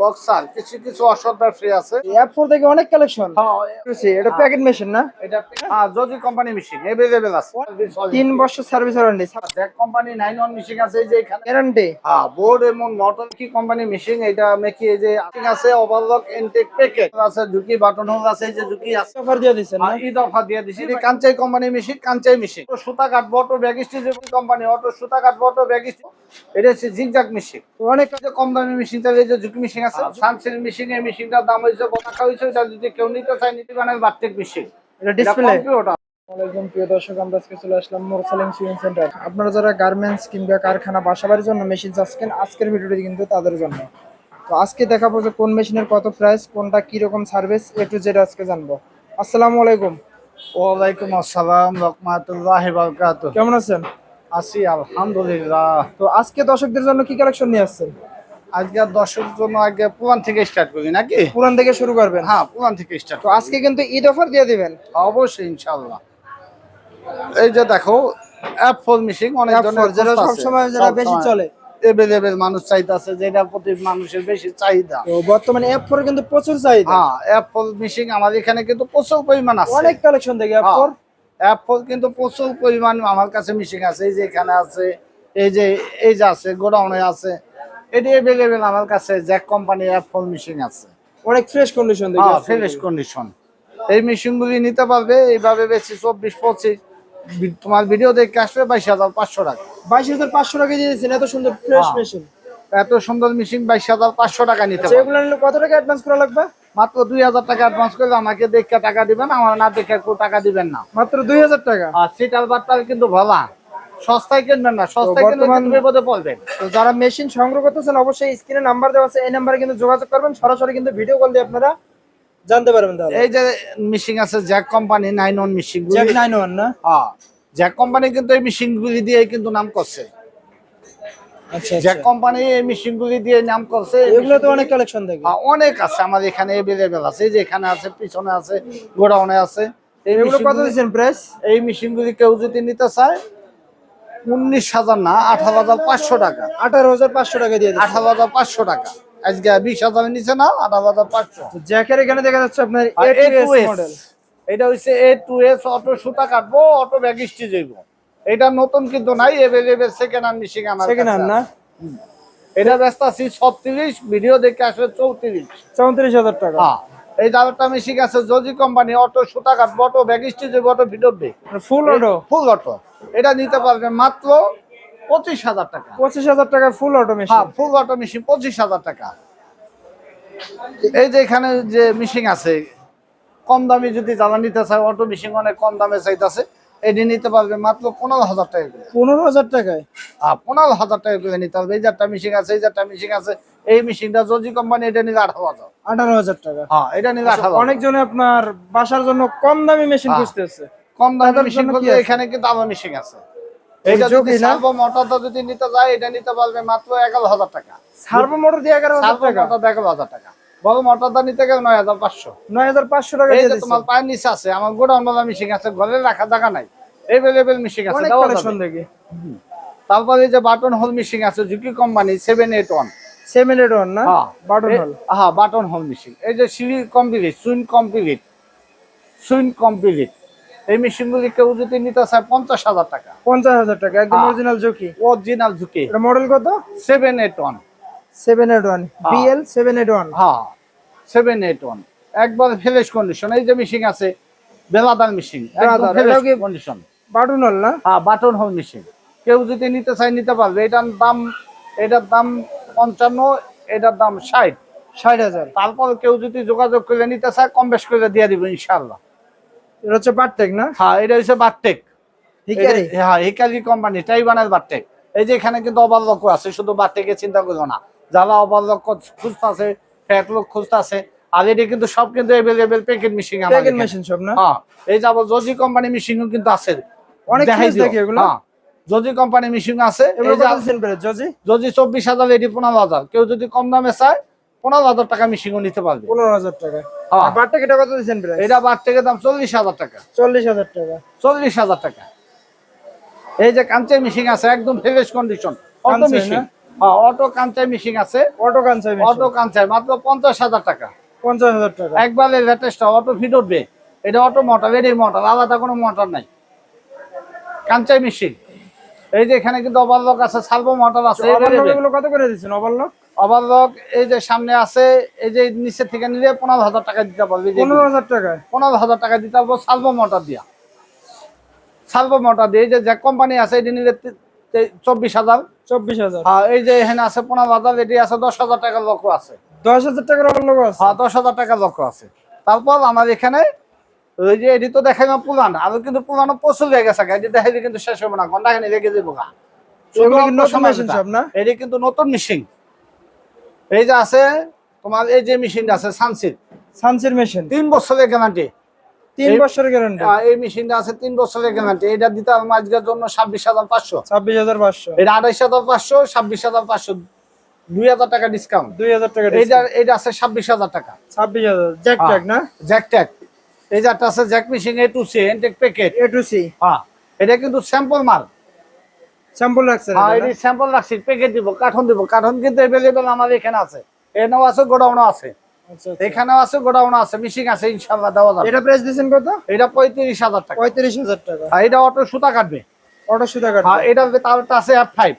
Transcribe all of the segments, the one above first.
Boxer কিছু কিছু অসৎ ব্যবসায়ী আছে। অ্যাপ ফোর থেকে অনেক কালেকশন হ্যাঁ, এটা প্যাকেট মেশিন না? এটা হ্যাঁ যদি কোম্পানি মেশিন এভেলেবেল আছে। তিন বছর সার্ভিস ওয়ারেন্টি দেখ কোম্পানি নাইন ওয়ান মেশিন আছে যে এখানে গ্যারান্টি হ্যাঁ বোর্ড এবং মোটর কি কোম্পানি মেশিন এটা মেকি এই যে আছে ওভারলক ইনটেক প্যাকেট আছে ঝুঁকি বাটন হোল আছে এই যে ঝুঁকি আছে। অফার দিয়ে দিচ্ছেন না? ঈদ অফার দিয়ে দিছি। এটা Kansai company machine Kansai machine সুতা কাটবো auto bag stitch company auto সুতা কাটবো অটো ব্যাগ স্টিচ এটা হচ্ছে জিগজাক মেশিন অনেক কম দামি মেশিন তাহলে এই যে ঝুঁকি মেশিন আছে? সানসিল মেশিন এই মেশিনটার দাম হয়েছে টাকা হয়েছে এটা যদি কেউ নিতে চায় নিতে বার্টেক মেশিন এটা ডিসপ্লে কম্পিউটার প্রিয় দর্শক আমরা আজকে চলে আসলাম মোরসালিং সুইং সেন্টার আপনারা যারা গার্মেন্টস কিংবা কারখানা বাসাবাড়ির জন্য মেশিন চাচ্ছেন আজকের ভিডিওটি কিন্তু তাদের জন্য। তো আজকে দেখাবো যে কোন মেশিনের কত প্রাইস কোনটা কি রকম সার্ভিস এ টু জেড আজকে জানব। আসসালামু আলাইকুম। ওয়ালাইকুম আসসালাম রহমাতুল্লাহ বারকাত কেমন আছেন? আছি আলহামদুলিল্লাহ। তো আজকে দর্শকদের জন্য কি কালেকশন নিয়ে আসছেন? আজকে দর্শক জন্য আগে পুরান থেকে স্টার্ট করি নাকি? পুরান থেকে শুরু করবেন। হ্যাঁ পুরান থেকে স্টার্ট তো আজকে কিন্তু ঈদ অফার দিয়ে দিবেন। অবশ্যই ইনশাল্লাহ এই যে দেখো অ্যাপ ফোর মিশিং অনেক four, যেটা বেশি চলে। এভেলেবেল মানুষ চাইতেছে যেটা প্রতি মানুষের বেশি চাহিদা। তো বর্তমানে অ্যাপ ফোর কিন্তু প্রচুর চাহিদা। হ্যাঁ অ্যাপ ফোর মিশিং আমাদের এখানে কিন্তু প্রচুর পরিমাণ আছে। অনেক কালেকশন দেখি অ্যাপ ফোর অ্যাপ ফোর কিন্তু প্রচুর পরিমাণ আমার কাছে মিশিং আছে। এই যে এখানে আছে এই যে এই যে আছে গোডাউনে আছে। এটি আমার কাছে জ্যাক কোম্পানির অ্যাপ ফোর মিশিং আছে। অনেক ফ্রেশ কন্ডিশন দেখি হ্যাঁ ফ্রেশ কন্ডিশন এই মেশিনগুলি নিতে পারবে এইভাবে বেশি চব্বিশ পঁচিশ তোমার ভিডিও দেখে আসবে বাইশ হাজার পাঁচশো টাকা। বাইশ হাজার পাঁচশো টাকা দিয়ে দিচ্ছেন এত সুন্দর ফ্রেশ হ্যাঁ। মেশিন এত সুন্দর মেশিন বাইশ হাজার পাঁচশো টাকা নিতে পারবে সেগুলো নিলে কত টাকা অ্যাডভান্স করা লাগবে? মাত্র দুই হাজার টাকা অ্যাডভান্স করলে আমাকে দেখে টাকা দিবেন আমার না দেখে কেউ টাকা দিবেন না। মাত্র দুই হাজার টাকা? আর সিটার বাট্টার কিন্তু ভালা। সস্তায় কিনবেন না সস্তায় কিন্তু বিপদে পড়বেন। তো যারা মেশিন সংগ্রহ করতেছেন অবশ্যই স্ক্রিনে নাম্বার দেওয়া আছে এই নাম্বারে কিন্তু যোগাযোগ করবেন। সরাসরি কিন্তু ভিডিও কল দিয়ে আপনারা জানতে পারবেন তাহলে। এই যে মিশিং আছে Jack company nine one machine Jack one না? হ্যাঁ জ্যাক কোম্পানি কিন্তু এই মেশিনগুলি দিয়ে কিন্তু নাম করছে। আচ্ছা জ্যাক কোম্পানি এই মেশিনগুলি দিয়ে নাম করছে। এগুলো তো অনেক কালেকশন হ্যাঁ, অনেক আছে। এখানে আছে। এই যে এখানে আছে পিছনে আছে গোডাউনে আছে। এগুলো কত মেশিনগুলি- দিচ্ছেন প্রাইস এই মেশিনগুলি কেউ যদি নিতে চায় উনিশ হাজার না আঠারো হাজার পাঁচশো টাকা। আঠারো হাজার পাঁচশো টাকা দিয়ে আঠারো হাজার পাঁচশো টাকা। আজকে বিশ হাজারের নিচে না আঠারো হাজার পাঁচশো। জ্যাকের এখানে দেখা যাচ্ছে আপনার আর এ টু A2S মডেল এটা হচ্ছে এ টু এস অটো সুতা কাটবো অটো ব্যাগ স্টিচ হইব। এটা নতুন কিন্তু নাই এভেলেবেল সেকেন্ড হ্যান্ড মেশিন আমার সেকেন্ড হ্যান্ড না? এটা ব্যস্ত আছি ছত্রিশ ভিডিও দেখে আসলে চৌত্রিশ। চৌত্রিশ হাজার টাকা। হ্যাঁ এই আরেকটা মেশিন আছে জজি কোম্পানি অটো সুতা কাটবো অটো ব্যাগ স্টিচ হইব auto video full auto full auto এটা নিতে পারবে মাত্র পঁচিশ হাজার টাকা। পঁচিশ হাজার টাকা ফুল অটো হ্যাঁ ফুল অটো মেশিন পঁচিশ হাজার টাকা। এই যে এখানে যে মেশিন আছে কম দামি যদি জ্বালা নিতে চায় অটো মেশিন অনেক কম দামে চাইতেছে এটি নিতে পারবে মাত্র পনেরো হাজার টাকা করে। পনেরো হাজার টাকায়? আর পনেরো হাজার টাকা করে নিতে পারবে এই চারটা মেশিন আছে এই চারটা মেশিন আছে এই মেশিনটা জজি কোম্পানি এটা নিলে আঠারো হাজার। আঠারো হাজার টাকা। হ্যাঁ এটা নিলে আঠারো হাজার। অনেকজনে আপনার বাসার জন্য কম দামি মেশিন হ্যাঁ। খুঁজতেছে। কম দামি মেশিন আছে? এখানে কিন্তু আমার মেশিন আছে। এটা যদি সার্ভো মোটরটা যদি নিতে যায় এটা নিতে পারবে মাত্র এগারো হাজার টাকা। সার্ভো মোটর দিয়ে এগারো হাজার টাকা? মোটর এগারো হাজার টাকা। বড় মোটরটা নিতে গেলে নয় হাজার পাঁচশো। নয় হাজার পাঁচশো টাকা এই যে তোমার পায়ের নিচে আছে আমার গোডাউন বালা মিশিং আছে ঘরে রাখা জায়গা নাই। এভেলেবেল মিশিং আছে তারপরে এই যে বাটন হোল মিশিং আছে ঝুঁকি company seven eight one seven eight one না? বাটন হল হ্যাঁ বাটন হোল মিশিং এই যে সিঁড়ি কমপ্লিট সুইন কমপ্লিট সুইন কমপ্লিট এই মেশিনগুলি কেউ যদি নিতে চায় পঞ্চাশ হাজার টাকা। পঞ্চাশ হাজার টাকা একদম হ্যাঁ। অরিজিনাল ঝুঁকি? অরিজিনাল ঝুঁকি। মডেল কত? Seven eight one seven eight one BL seven eight one হ্যাঁ সেভেন এইট ওয়ান একবার ফ্রেশ কন্ডিশন এই যে মেশিন আছে বেলাদার মেশিন কন্ডিশন বাটন হল না? হ্যাঁ বাটন হোল মেশিন কেউ যদি নিতে চায় নিতে পারবে। এটার দাম এটার দাম পঞ্চান্ন এটার দাম ষাট। ষাট হাজার। তারপর কেউ যদি যোগাযোগ করে নিতে চায় কম বেশ করে দিয়ে দিব ইনশাল্লাহ এটা হচ্ছে বারটেক না? হ্যাঁ এটা হচ্ছে বারটেক। হিকারি? হ্যাঁ হিকারি কোম্পানি টাইবানের বারটেক। এই যে এখানে কিন্তু অবালক আছে শুধু বারটেকে চিন্তা করো না। যারা খুঁজতেছে ফ্যাট লোক খুঁজতেছে আর এটি কিন্তু সব কিন্তু available packet machine packet machine সব না? হ্যাঁ এই যাব জজি কোম্পানি মেশিনও কিন্তু আছে। অনেক দেখাই ফ্রেশ দেখি এগুলো। হ্যাঁ, জজি কোম্পানি মেশিন আছে। জজি চব্বিশ হাজার এটি পনেরো হাজার। কেউ যদি কম দামে চায় পনেরো হাজার টাকা নিতে পারবে। পনেরো হাজার টাকা। হ্যাঁ। আর কত দিচ্ছেন এটা বার থেকে দাম চল্লিশ হাজার টাকা। চল্লিশ হাজার টাকা। চল্লিশ হাজার টাকা। এই যে কাঞ্চে মেশিন আছে একদম ফ্রেশ কন্ডিশন অটো কাঞ্চে হ্যাঁ অটো কাঞ্চাই মেশিন আছে। অটো কাঞ্চাই অটো কাঞ্চাই মাত্র পঞ্চাশ হাজার টাকা। পঞ্চাশ হাজার টাকা। একবারে লেটেস্ট অটো ফিট উঠবে। এটা অটো মোটর এটাই মোটর আলাদা কোনো মোটর নাই। কাঞ্চাই মেশিন এই যে এখানে কিন্তু ওভারলক আছে সার্ভো মোটর আছে কত করে দিচ্ছেন? ওভারলক ওভারলক এই যে সামনে আছে এই যে নিচে থেকে নিলে পনেরো হাজার টাকা দিতে পারবে পনেরো হাজার টাকায় পনেরো হাজার টাকা দিতে পারব মোটর দিয়া। সার্ভো মোটর দিয়ে এই যে যে কোম্পানি আছে এটি নিলে চব্বিশ হাজার। চব্বিশ হাজার। এই যে এখানে আছে পনেরো হাজার এটি আছে দশ হাজার টাকার লক্ষ্য আছে। দশ হাজার টাকার ওভারলক আছে? হ্যাঁ দশ হাজার টাকার লক্ষ্য আছে। তারপর আমার এখানে ওই যে এটি তো দেখাই না পুরান আর কিন্তু পুরানো প্রচুর হয়ে গেছে এটি দেখাইলে কিন্তু শেষ হবে না ঘণ্টা খানি রেখে দেবো গা এটি কিন্তু নতুন মেশিন এই যে আছে তোমার এই যে মেশিনটা আছে সানসিট সানসির মেশিন। তিন বছরের গ্যারান্টি। তিন বছরের গ্যারান্টি। এই মেশিনটা আছে তিন বছরের গ্যারান্টি। এটা দিতে হবে আজকের জন্য ছাব্বিশ হাজার পাঁচশো। ছাব্বিশ হাজার পাঁচশো। এটা আঠাইশ হাজার পাঁচশো ছাব্বিশ হাজার পাঁচশো দুই হাজার টাকা ডিসকাউন্ট দুই হাজার টাকা এটা আছে ছাব্বিশ হাজার টাকা। ছাব্বিশ হাজার। জ্যাক হ্যাঁ। ট্যাক না? জ্যাক ট্যাক এই যে আছে Jack machine A two C Entech packet A two C হ্যাঁ এটা কিন্তু স্যাম্পল মাল। স্যাম্পল রাখছেন হ্যাঁ স্যাম্পল রাখছি প্যাকেট দিব দিব। কিন্তু অ্যাভেলেবেল আমাদের এখানে আছে। এখানেও আছে গোডাউনও আছে। আচ্ছা, আচ্ছা। এখানেও আছে গোডাউনও আছে মেশিন আছে ইনশাল্লাহ দেওয়া যাবে। এটা প্রাইস দিয়েছেন কত? এটা পঁয়ত্রিশ হাজার টাকা। পঁয়ত্রিশ হাজার টাকা। আর এটা অটো সুতা কাটবে। অটো সুতা কাট হ্যাঁ এটা তারটা আছে F five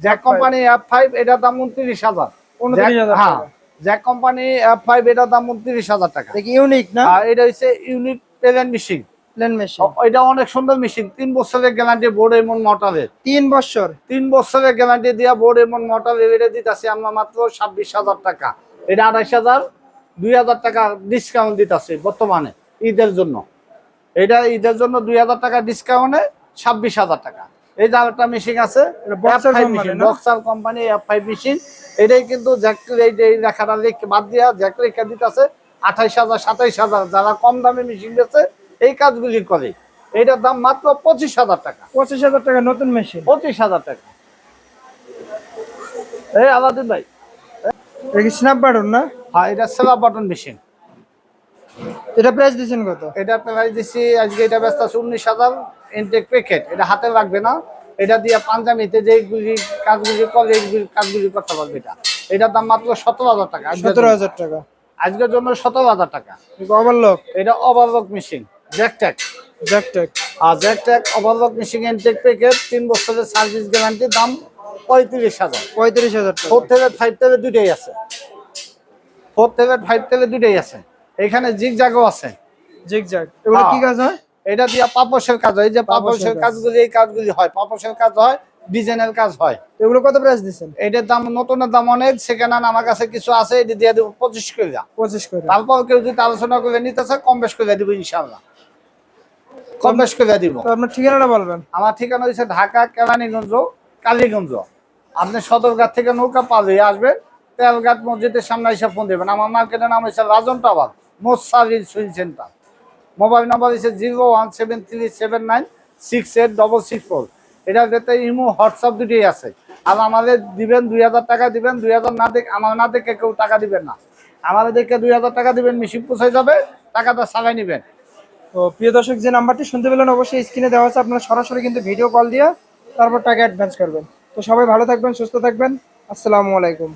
Jack company F five এটার দাম উনত্রিশ হাজার। উনত্রিশ হাজার হ্যাঁ জ্যাক কোম্পানি এফ ফাইভ এটার দাম উনত্রিশ হাজার টাকা। দেখি ইউনিক না? আর এটা হচ্ছে unique plain machine plain machine এটা অনেক সুন্দর মেশিন তিন বছরের গ্যারান্টি বোর্ড এমন মোটরের তিন বছর। তিন বছরের গ্যারান্টি দিয়া বোর্ড এমন মোটর এটা দিতেছি আমরা মাত্র ছাব্বিশ হাজার টাকা। এটা আঠাইশ হাজার দুই হাজার টাকা ডিসকাউন্ট দিতেছে বর্তমানে ঈদের জন্য। এটা ঈদের জন্য দুই হাজার টাকা ডিসকাউন্টে ছাব্বিশ হাজার টাকা। এই যে আরেকটা মেশিন আছে? Boxer company F five machine এটাই কিন্তু এই লেখাটা লিখে বাদ দিয়া জ্যাক লেখা দিতেছে আঠাইশ হাজার সাতাইশ হাজার। যারা কম দামে মেশিন বেছে এই কাজগুলি করে। এটার দাম মাত্র পঁচিশ হাজার টাকা। পঁচিশ হাজার টাকা নতুন মেশিন পঁচিশ হাজার টাকা। এই আলাদিন ভাই। এটা স্ন্যাপ বাটন না? হ্যাঁ এটা সেলা বাটন মেশিন এটা প্রাইস দিয়েছেন কত? এটা প্রাইস দিচ্ছি আজকে এটা ব্যস্ত আছে উনিশ হাজার। ইনটেক প্যাকেট এটা হাতে লাগবে না। এটা দিয়ে পাঞ্জাবিতে যেগুলি কাজগুলি করে এইগুলি কাজগুলি করতে পারবে এটা। এটার দাম মাত্র সতেরো হাজার টাকা। আজকের সতেরো জন্য। হাজার টাকা। আজকের জন্য সতেরো হাজার টাকা। ওভারলক এটা overlock machine Jack tack Jack tack আর Jack tack overlock machine intact packet তিন বছরের সার্ভিস গ্যারান্টি দাম পঁয়ত্রিশ হাজার। পঁয়ত্রিশ হাজার ফোর থেকে ফাইভ থেকে দুইটাই আছে। ফোর থেকে ফাইভ থেকে দুইটাই আছে। এখানে জিগ জাগও আছে। জিগ জ্যাক এগুলো কি হ্যাঁ। কাজ হয়? এটা দিয়ে পাপসের কাজ হয়। এই যে পাপসের কাজ। কাজগুলি এই কাজগুলি হয়। পাপসের কাজ হয় ডিজাইনের কাজ হয়। এগুলো কত প্রাইস দিচ্ছেন? এটার দাম নতুনের দাম অনেক। সেকেন্ড হ্যান্ড আমার কাছে কিছু আছে এটি দিয়ে দেবো পঁচিশ করে পঁচিশ করে তারপর কেউ যদি আলোচনা করে নিতে চায় কম বেশ করে দিব ইনশাল্লাহ কম বেশ করে দিব। আপনার ঠিকানাটা বলবেন। আমার ঠিকানা হচ্ছে ঢাকা কেরানীগঞ্জ কালীগঞ্জ। আপনি সদরঘাট থেকে নৌকা পালিয়ে আসবেন তেলঘাট মসজিদের সামনে এসে ফোন দেবেন। আমার মার্কেটের নাম হচ্ছে রাজন টাওয়ার মোসারিল সুইং সেন্টার। মোবাইল নাম্বার হচ্ছে zero one seven three seven nine six eight double six four. এটা যাতে ইমো হোয়াটসঅ্যাপ দুটোই আছে। আর আমাদের দিবেন দুই হাজার টাকা দিবেন দুই হাজার না দেখে আমার না দেখে কেউ টাকা দিবেন না। আমাদের দেখে দুই হাজার টাকা দিবেন মেশিন পৌঁছে যাবে টাকাটা চালাই নেবেন। তো প্রিয় দর্শক, যে নাম্বারটি শুনতে পেলেন, অবশ্যই স্ক্রিনে দেওয়া আছে। আপনারা সরাসরি কিন্তু ভিডিও কল দিয়ে তারপর টাকা অ্যাডভান্স করবেন। তো সবাই ভালো থাকবেন, সুস্থ থাকবেন। আসসালামু আলাইকুম।